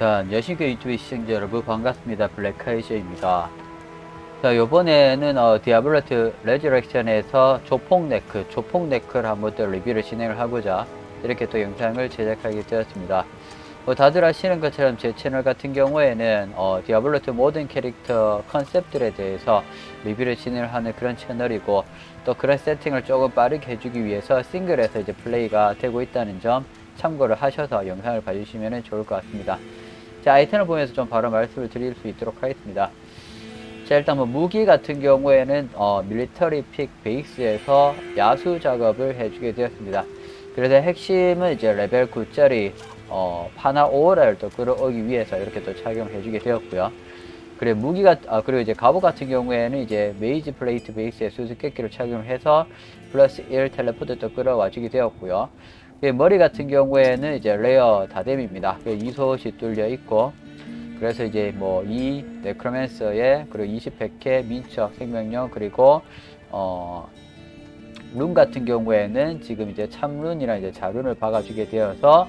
자, 여신교 유튜브 시청자 여러분 반갑습니다. 블랙카이저입니다. 자, 요번에는 어, 디아블로트 레저렉션에서 조폭 네크, 조폭 네크를 한번 또 리뷰를 진행을 하고자 이렇게 또 영상을 제작하게 되었습니다. 뭐 다들 아시는 것처럼 제 채널 같은 경우에는 어, 디아블로트 모든 캐릭터 컨셉들에 대해서 리뷰를 진행을 하는 그런 채널이고 또 그런 세팅을 조금 빠르게 해주기 위해서 싱글에서 이제 플레이가 되고 있다는 점 참고를 하셔서 영상을 봐주시면 좋을 것 같습니다. 자, 아이템을 보면서 좀 바로 말씀을 드릴 수 있도록 하겠습니다. 자, 일단 뭐 무기 같은 경우에는 어, 밀리터리 픽 베이스에서 야수 작업을 해주게 되었습니다. 그래서 핵심은 이제 레벨 9짜리 어, 파나 오라를 또 끌어오기 위해서 이렇게 또 착용해주게 되었고요. 그리고 무기가 아 그리고 이제 갑옷 같은 경우에는 이제 메이지 플레이트 베이스의 수수께끼를 착용해서 플러스 1 텔레포트 또 끌어와 주게 되었고요. 그리고 머리 같은 경우에는 이제 레어 다뎀입니다. 그 이소시 뚫려 있고 그래서 이제 뭐 이 네크로맨서의 그리고 20 100회 민첩 생명력 그리고 어. 룬 같은 경우에는 지금 이제 참룬이랑 이제 자룬을 박아주게 되어서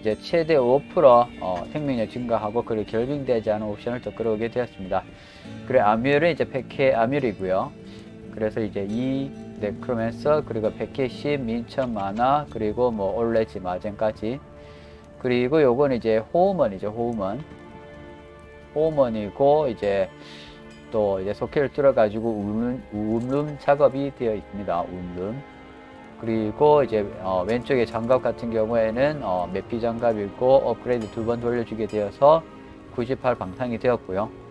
이제 최대 5% 어, 생명력 증가하고 그리고 결빙되지 않은 옵션을 또 끌어오게 되었습니다. 그리고 아뮤는 이제 100회 아뮤이고요. 그래서 이제 이 네크로맨서 그리고 100회 10 민첩 만화 그리고 뭐 올레지 마젠까지 그리고 요건 이제 호우먼이죠 호우먼 호우먼이고 이제 또 이제 소켓을 뚫어 가지고 움룸, 움룸 작업이 되어 있습니다. 움룸. 그리고 이제 어, 왼쪽에 장갑 같은 경우에는 어, 매피 장갑이고 업그레이드 두 번 돌려주게 되어서 98 방탕이 되었고요.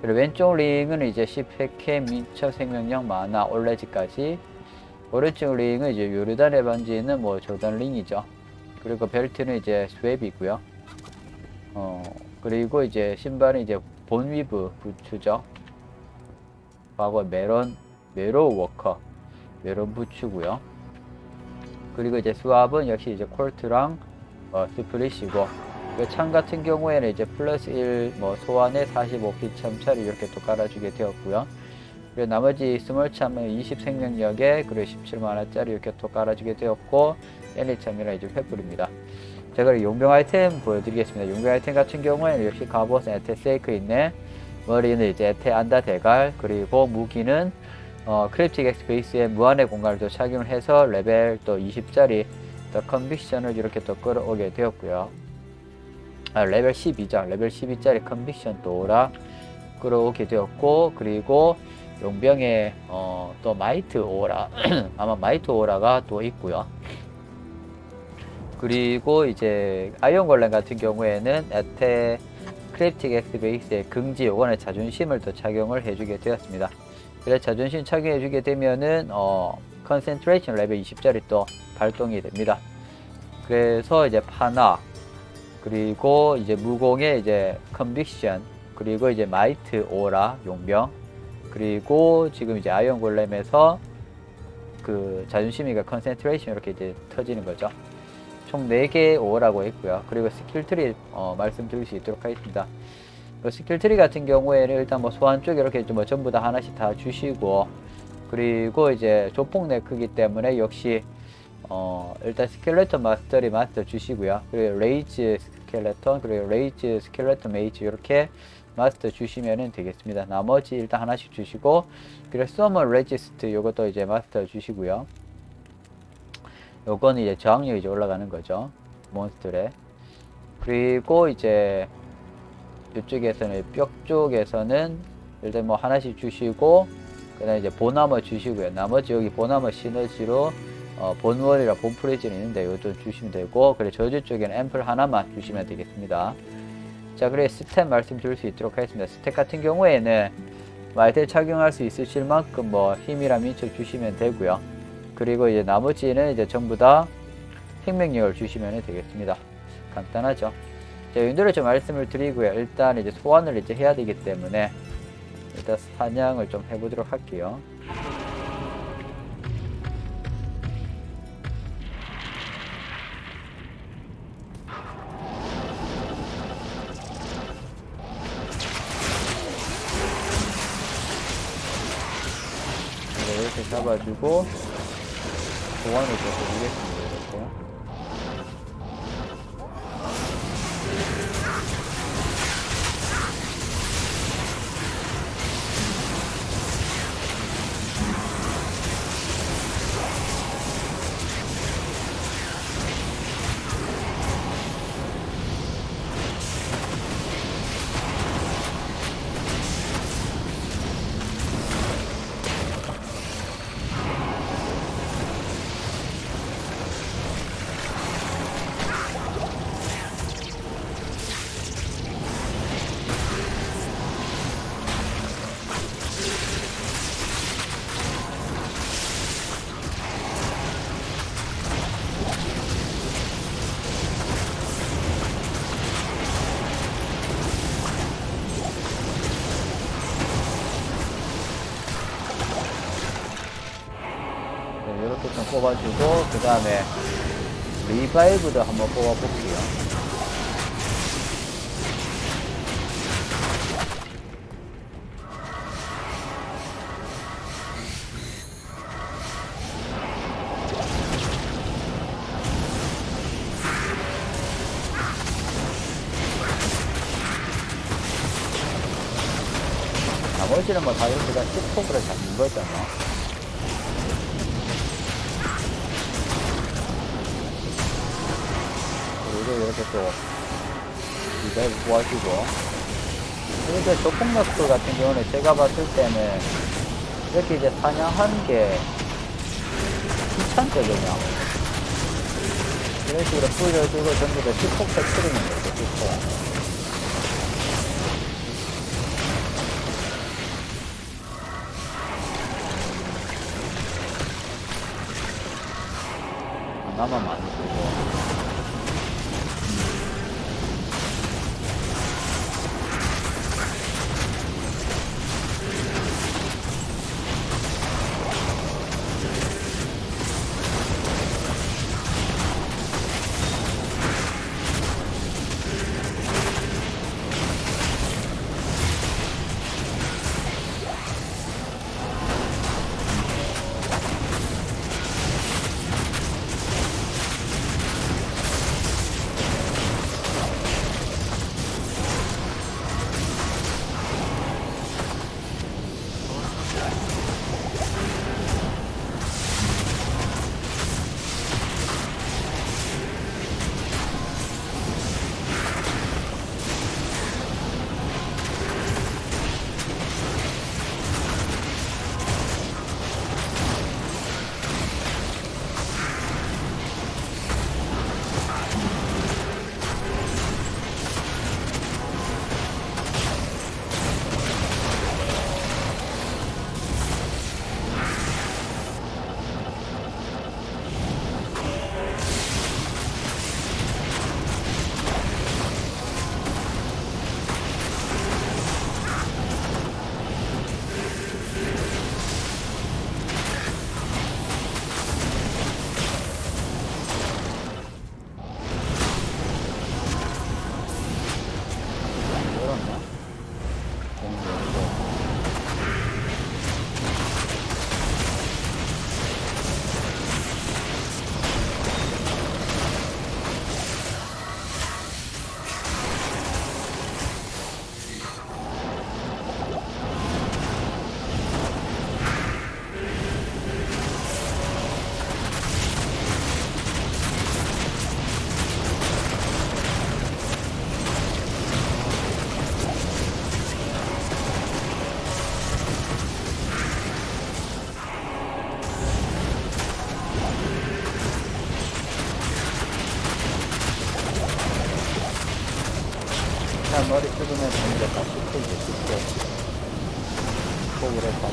그리고 왼쪽 링은 이제 10획해 민첩 생명력 만화 올레지까지 오른쪽 링은 이제 요르단의 반지는 뭐 조던 링이죠. 그리고 벨트는 이제 스웹이고요. 어 그리고 이제 신발은 이제 본위브 부츠죠. 과거 메론 메로 워커 메론 부츠고요. 그리고 이제 수압은 역시 이제 콜트랑 어, 스플릿이고 그창 같은 경우에는 이제 플러스 1 뭐 소환에 45피 첨차를 이렇게 또 깔아주게 되었고요. 그리고 나머지 스몰 참은 20 생명력에 그리고 17만원짜리 이렇게 또 깔아주게 되었고 애니 참이랑 이제 횃불입니다. 자 그리고 용병 아이템 보여드리겠습니다. 용병 아이템 같은 경우에는 역시 갑옷 에테 세이크 있네. 머리는 이제 에테 안다 대갈 그리고 무기는 어, 크립틱 엑스 베이스에 무한의 공간을 또 착용을 해서 레벨 또 20짜리 더 컨빅션을 이렇게 또 끌어오게 되었고요. 아, 레벨 12죠. 레벨 12짜리 컨빅션 또라 끌어오게 되었고 그리고 용병에 어, 또 마이트 오라 아마 마이트 오라가 또 있고요. 그리고 이제 아이언 골렘 같은 경우에는 에테 크립틱 엑스 베이스의 긍지 요건의 자존심을 또 착용을 해주게 되었습니다. 그래서 자존심 착용해주게 되면은 어 컨센트레이션 레벨 20짜리 또 발동이 됩니다. 그래서 이제 파나 그리고 이제 무공의 이제 컨빅션 그리고 이제 마이트 오라 용병 그리고 지금 이제 아이언 골렘에서 그 자존심이가 컨센트레이션 이렇게 이제 터지는 거죠. 총 4개 오라고 했고요. 그리고 스킬 트리 어, 말씀드릴 수 있도록 하겠습니다. 그 스킬 트리 같은 경우에는 일단 뭐 소환 쪽에 이렇게 뭐 전부 다 하나씩 다 주시고 그리고 이제 조폭 네크기 때문에 역시 어 일단 스켈레톤 마스터리 마스터 주시고요. 그리고 레이즈 스켈레톤 그리고 레이즈 스켈레톤 메이지 이렇게 마스터 주시면 되겠습니다. 나머지 일단 하나씩 주시고 그리고 서머 레지스트 요것도 이제 마스터 주시고요. 요거는 이제 저항력이 이제 올라가는 거죠. 몬스터에. 그리고 이제 이쪽에서는 뼈 쪽에서는 일단 뭐 하나씩 주시고 그 다음에 이제 보나머 주시고요. 나머지 여기 보나머 시너지로 어, 본월이랑 본프레지는 있는데 이것도 주시면 되고 그리고 저주 쪽에는 앰플 하나만 주시면 되겠습니다. 자 그리고 스텝 말씀드릴 수 있도록 하겠습니다. 스텝 같은 경우에는 말대 착용할 수 있으실 만큼 뭐 힘이랑 민첩 주시면 되고요. 그리고 이제 나머지는 이제 전부 다 생명력을 주시면 되겠습니다. 간단하죠. 자, 윤도를 좀 말씀을 드리고요. 일단 이제 소환을 이제 해야 되기 때문에 일단 사냥을 좀 해보도록 할게요. 잡아주고 소환을 좀 해주겠습니다. 네, 이렇게 좀 뽑아주고 그 다음에 리바이브도 한번 뽑아볼게요. 이렇게 또 리바이브 구하시고 이렇게 조폭락풀 같은 경우는 제가 봤을 때는 이렇게 이제 사냥한 게 귀찮거든요. 이런 식으로 뿌려주고 전부 다10% 터트리는 거죠, 10%. 하나만 많이 쓰고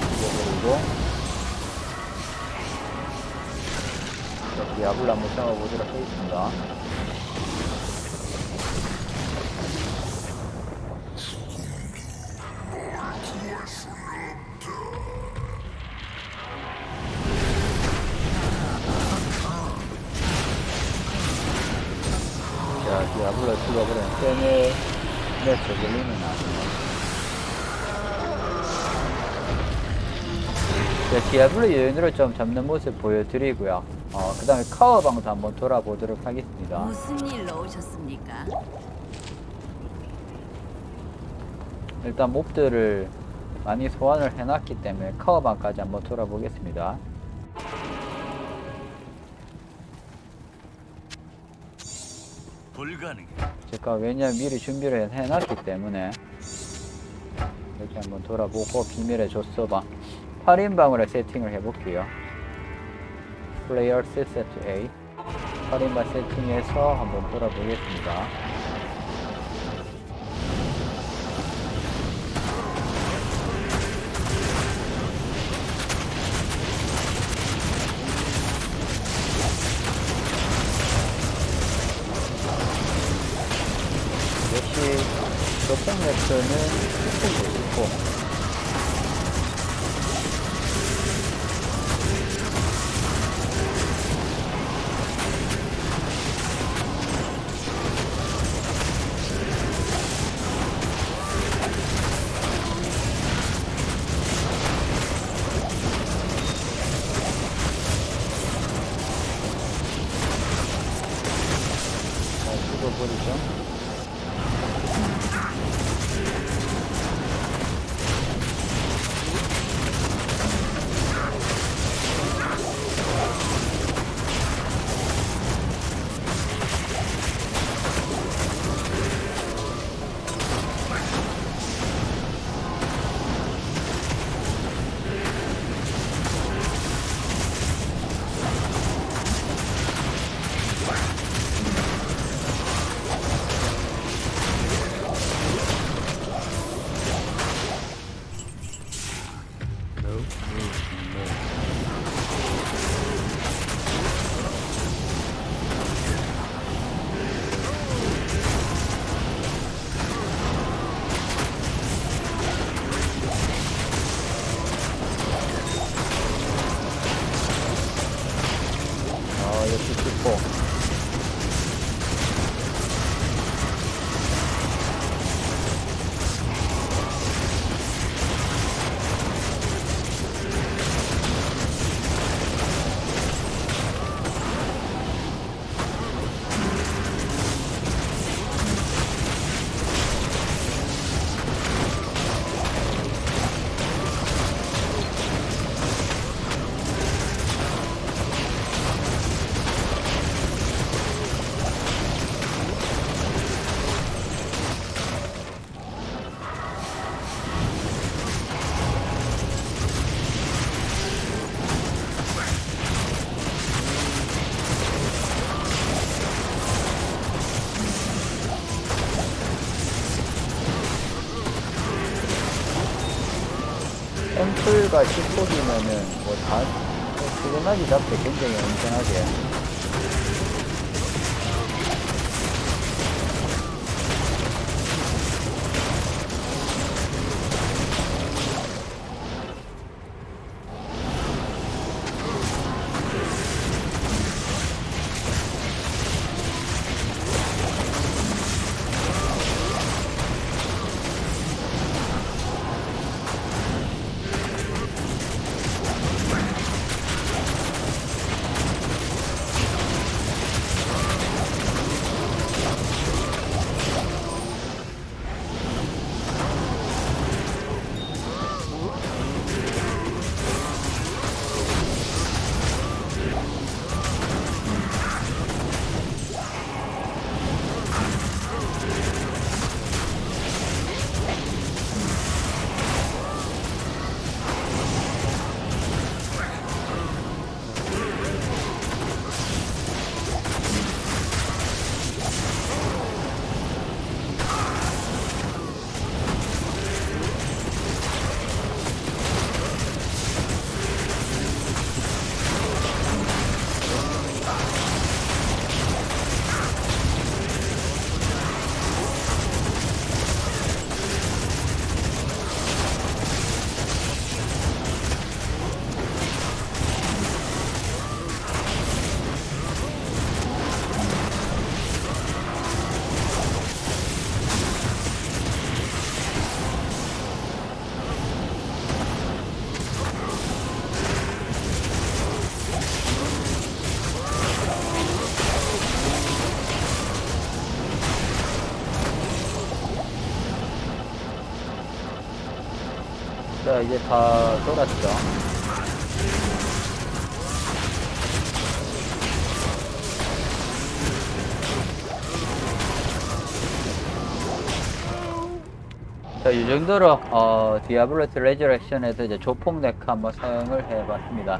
죽여버리고 자, 디아블로 한번 잡아보도록 하겠습니다 자, 디아블로 죽어버린 쌤을 내 저글링은 아니네. 디아블로 여인으로 좀 잡는 모습 보여드리고요. 어, 그 다음에 카워방도 한번 돌아보도록 하겠습니다. 무슨 일로 오셨습니까? 일단 몹들을 많이 소환을 해놨기 때문에 카워방까지 한번 돌아보겠습니다. 불가능해. 제가 왜냐면 미리 준비를 해놨기 때문에 이렇게 한번 돌아보고 비밀의 조서방 8인방으로 세팅을 해볼게요. 플레이어 세트 A. 8인방 세팅해서 한번 돌아보겠습니다 10폭이면은 뭐 다, 수근하기 잡게 굉장히 안전하게. 자, 이제 다 돌았죠. 자, 이 정도로 어, 디아블로스 레저렉션에서 이제 조폭 네크 한번 사용을 해봤습니다.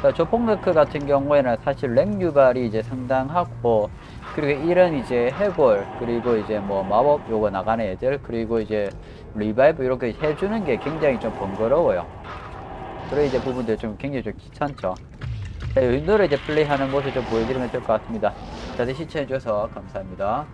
자, 조폭 네크 같은 경우에는 사실 랭 유발이 이제 상당하고 그리고 이런 이제 해골 그리고 이제 뭐 마법 요거 나가는 애들 그리고 이제 리바이브 이렇게 해주는 게 굉장히 좀 번거로워요. 그런 이제 부분들 좀 굉장히 좀 귀찮죠. 자, 이 정도로 이제 플레이하는 모습 좀 보여드리면 될 것 같습니다. 다들 시청해주셔서 감사합니다.